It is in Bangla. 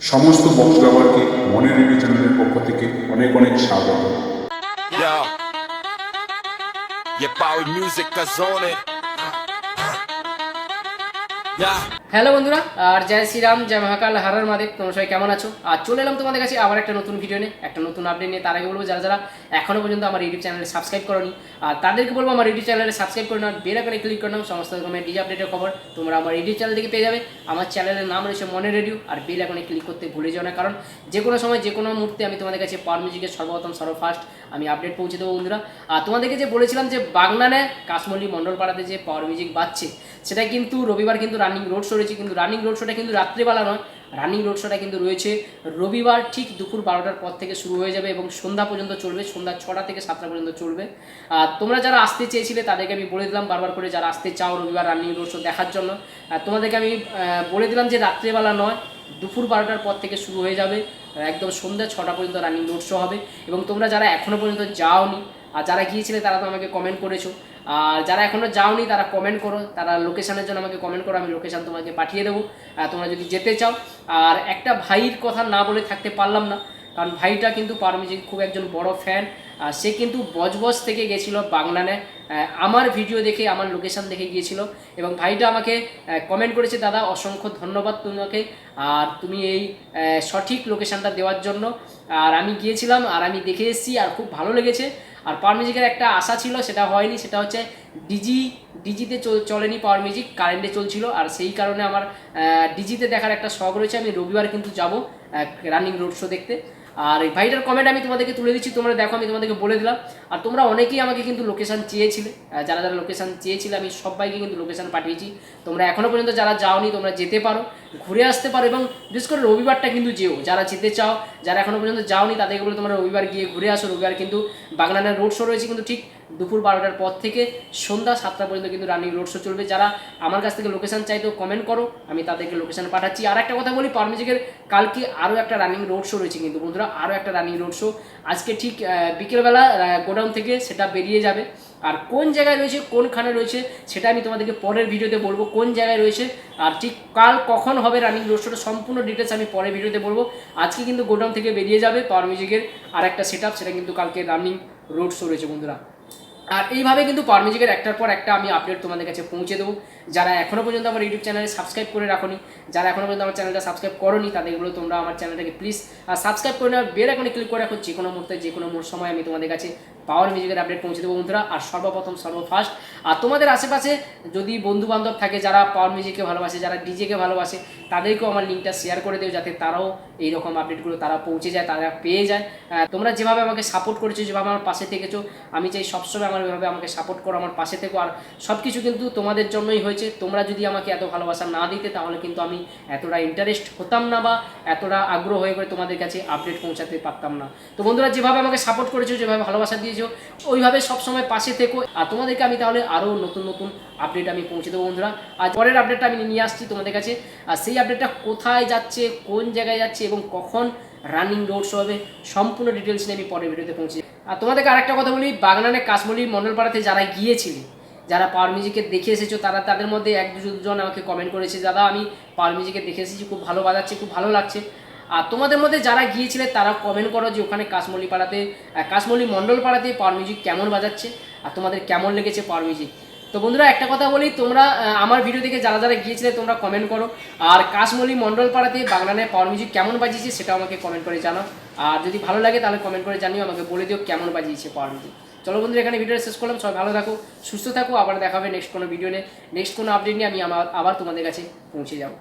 সমস্ত বক্স ব্যবহারকে মনে রেডিও চ্যানেলের পক্ষ থেকে অনেক অনেক স্বাগত. Yeah. হ্যালো বন্ধুরা, আর জয় শ্রীরাম, জয় মহাকাল, হারার মাদেব তোমরা সবাই কেমন আছো? আর চলে এলাম তোমাদের কাছে আবার একটা নতুন ভিডিও নিয়ে, একটা নতুন আপডেট নিয়ে। তার আগে বলব, যারা যারা এখনও পর্যন্ত আমার ইউটিউব চ্যানেলে সাবস্ক্রাইব করনি, আর তাদেরকে বলব, আমার ইউটিউব চ্যানেলে সাবস্ক্রাইব করে নাও বেল আইকনে ক্লিক করে নাও, সমস্ত রকমের ডিজি আপডেটের খবর তোমরা আমার ইউটিউব চ্যানেল থেকে পেয়ে যাবে। আমার চ্যানেলের নাম রয়েছে মনে রেডিও, আর বেল আইকনে ক্লিক করতে ভুলে যাও না, কারণ যে কোনো সময় যে কোনো মুহূর্তে আমি তোমাদের কাছে পাওয়ার মিউজিকের সর্বপ্রথম, সর্বফার্স্ট আমি আপডেট পৌঁছে দেবো বন্ধুরা। আর তোমাদেরকে যে বলেছিলাম যে বাগনানে কাশমল্লি মণ্ডল পাড়াতে যে পাওয়ার মিউজিক বাজছে, সেটা কিন্তু রবিবার কিন্তু রানিং রোড শো রয়েছে কিন্তু রানিং রোড শোটা কিন্তু রাত্রিবেলা নয়। রানিং রোড শোটা কিন্তু রয়েছে রবিবার ঠিক দুপুর বারোটার পর থেকে শুরু হয়ে যাবে এবং সন্ধ্যা পর্যন্ত চলবে, সন্ধ্যা ছটা থেকে সাতটা পর্যন্ত চলবে। আর তোমরা যারা আসতে চেয়েছিলে তাদেরকে আমি বলে দিলাম বারবার করে, যারা আসতে চাও রবিবার রানিং রোড শো দেখার জন্য। তোমাদেরকে আমি বলে দিলাম যে রাত্রিবেলা নয়, দুপুর বারোটার পর থেকে শুরু হয়ে যাবে, একদম সন্ধ্যা ছটা পর্যন্ত রানিং রোড শো হবে। এবং তোমরা যারা এখনও পর্যন্ত যাওনি, আর যারা গিয়েছিলে তারা তো আমাকে কমেন্ট করেছ। আর যারা এখনও যাওনি, তারা কমেন্ট করো, তারা লোকেশানের জন্য আমাকে কমেন্ট করো, আমি লোকেশান তোমাকে পাঠিয়ে দেবো। তোমরা যদি যেতে চাও, আর একটা ভাইয়ের কথা না বলে থাকতে পারলাম না, কারণ ভাইটা কিন্তু পারমিজির খুব একজন বড় ফ্যান সে কিন্তু বজবজ থেকে গেছিল বাংলানে। আমার ভিডিও দেখে, আমার লোকেশন দেখে গিয়েছিল। এবং ভাইটা আমাকে কমেন্ট করেছে, দাদা, অসংখ্য ধন্যবাদ তোমাকে। আর তুমি এই সঠিক লোকেশনটা দেওয়ার জন্য। আর আমি গিয়েছিলাম, আর আমি দেখে এসেছি, আর খুব ভালো লেগেছে। আর পাওয়ার মিউজিকের একটা আশা ছিল, সেটা হয়নি, সেটা হচ্ছে ডিজি ডিজিতে চলেনি পাওয়ার মিউজিক কারেন্টে চলছিল। আর সেই কারণে আমার ডিজিতে দেখার একটা শখ রয়েছে, আমি রবিবার কিন্তু যাব রানিং রোড শো দেখতে। আর এই ভাইটার কমেন্ট আমি তোমাদেরকে তুলে দিচ্ছি, তোমরা দেখো, আমি তোমাদেরকে বলে দিলাম। আর তোমরা অনেকেই আমাকে কিন্তু লোকেশান চেয়েছিলে যারা যারা লোকেশান চেয়েছিলে, আমি সবাইকে কিন্তু লোকেশান পাঠিয়েছি। তোমরা এখনও পর্যন্ত যারা যাওনি, তোমরা যেতে পারো, ঘুরে আসতে পারো এবং বিশেষ করে রবিবারটা কিন্তু যেও। যারা যেতে চাও, যারা এখনও পর্যন্ত যাওনি, তাদেরকে বলে তোমরা রবিবার গিয়ে ঘুরে আসো। রবিবার কিন্তু বাগনানের রোড শো রয়েছে কিন্তু ঠিক দুপুর বারোটার পর থেকে সন্ধ্যা সাতটা পর্যন্ত কিন্তু রানিং রোড শো চলবে। যারা আমার কাছ থেকে লোকেশন চাইতো কমেন্ট করো, আমি তাদেরকে লোকেশান পাঠাচ্ছি। আর একটা কথা বলি, পারমিজিকের কালকে আরও একটা রানিং রোড শো রয়েছে কিন্তু বন্ধুরা, আরও একটা রানিং রোড শো আজকে ঠিক বিকেলবেলা গোডাউন থেকে সেটা বেরিয়ে যাবে। আর কোন জায়গায় রয়েছে, কোনখানে রয়েছে, সেটা আমি তোমাদেরকে পরের ভিডিওতে বলব, কোন জায়গায় রয়েছে। আর ঠিক কাল কখন হবে রানিং রোড শোটা সম্পূর্ণ ডিটেলস আমি পরের ভিডিওতে বলব। আজকে কিন্তু গোডাউন থেকে বেরিয়ে যাবে পাওয়ার মিউজিকের আর একটা সেট সেটা কিন্তু কালকে রানিং রোড শো রয়েছে বন্ধুরা। আর এইভাবে কিন্তু পারমিউজিকের একটার পর একটা আমি আপডেট তোমাদের কাছে পৌঁছে দেবো। যারা এখনও পর্যন্ত আমার ইউটিউব চ্যানেলে সাবস্ক্রাইব করে রাখোনি, যারা এখনও পর্যন্ত আমার চ্যানেলটা সাবস্ক্রাইব করোনি, তাদের এগুলো তোমরা আমার চ্যানেলটাকে প্লিজ সাবস্ক্রাইব করে নেওয়ার বেল এখন ক্লিক করে রাখো যে কোনো মুহূর্তে যে কোনো সময় আমি তোমাদের কাছে পাওয়ার মিউজিকের আপডেট পৌঁছে দেবো বন্ধুরা। আর সর্বপ্রথম সর্বফার্স্ট আর তোমাদের আশেপাশে যদি বন্ধু বান্ধব থাকে যারা পাওয়ার মিউজিককে ভালোবাসে, যারা ডিজেকে ভালোবাসে, তাদেরকেও আমার লিঙ্কটা শেয়ার করে দেও যাতে তারাও এইরকম আপডেটগুলো তারা পৌঁছে যায়, তারা পেয়ে যায়। তোমরা যেভাবে আমাকে সাপোর্ট করেছ, যেভাবে আমার পাশে থেকেছো, আমি চাই সবসময় আমার ওইভাবে আমাকে সাপোর্ট করো, আমার পাশে থেকো। আর সব কিছু কিন্তু তোমাদের জন্যই হয়েছে। তোমরা যদি আমাকে এত ভালোবাসা না দিতে, তাহলে কিন্তু আমি এতটা ইন্টারেস্ট হতাম না বা এতটা আগ্রহ হয়ে করে তোমাদের কাছে আপডেট পৌঁছাতে পারতাম না। তো বন্ধুরা, যেভাবে আমাকে সাপোর্ট করেছ, যেভাবে ভালোবাসা দিয়েছ ওইভাবে সবসময় পাশে থেকো। আর তোমাদেরকে আমি তাহলে আরও নতুন নতুন আপডেট আমি পৌঁছে দেবো বন্ধুরা। আর পরের আপডেটটা আমি নিয়ে আসছি তোমাদের কাছে। আর সেই আপডেটটা কোথায় যাচ্ছে, কোন জায়গায় যাচ্ছে এবং কখন রানিং রোড শো হবে, সম্পূর্ণ ডিটেলস নিয়ে আমি পরের ভিডিওতে পৌঁছে আর তোমাদেরকে আরেকটা কথা বলি, বাগনানে কাশমলি মন্ডলপাড়াতে যারা গিয়েছিলে, যারা পাওয়ার মিউজিকে দেখে এসেছ, তারা তাদের মধ্যে এক দুজন আমাকে কমেন্ট করেছে, দাদা, আমি পাওয়ার মিউজিকে দেখে এসেছি, খুব ভালো বাজাচ্ছে, খুব ভালো লাগছে। আর তোমাদের মধ্যে যারা গিয়েছিলে, তারা কমেন্ট করো যে ওখানে কাশমলি পাড়াতে কাশমলি মণ্ডল পাড়াতে পাওয়ার মিউজিক কেমন বাজাচ্ছে আর তোমাদের কেমন লেগেছে পাওয়ার মিউজিক তো বন্ধুরা, একটা কথা বলি, তোমরা আমার ভিডিও দেখে যারা যারা গিয়েছিলে, তোমরা কমেন্ট করো। আর কাশমলি মণ্ডল পাড়াতে বাংলানে পাওয়ার মিউজিক কেমন বাজিয়েছে, সেটাও আমাকে কমেন্ট করে জানাও। আর যদি ভালো লাগে, তাহলে কমেন্ট করে জানিও, আমাকে বলে দিও কেমন বাজিয়েছে পাওয়ার মিউজিক চলো বন্ধুরা, এখানে ভিডিওটা শেষ করলাম, সবাই ভালো থাকো, সুস্থ থাকো, আবার দেখা হবে নেক্সট কোনো ভিডিও নিয়ে। নেক্সট কোনো আপডেট নিয়ে আমি আমার, আবার তোমাদের কাছে পৌঁছে যাব।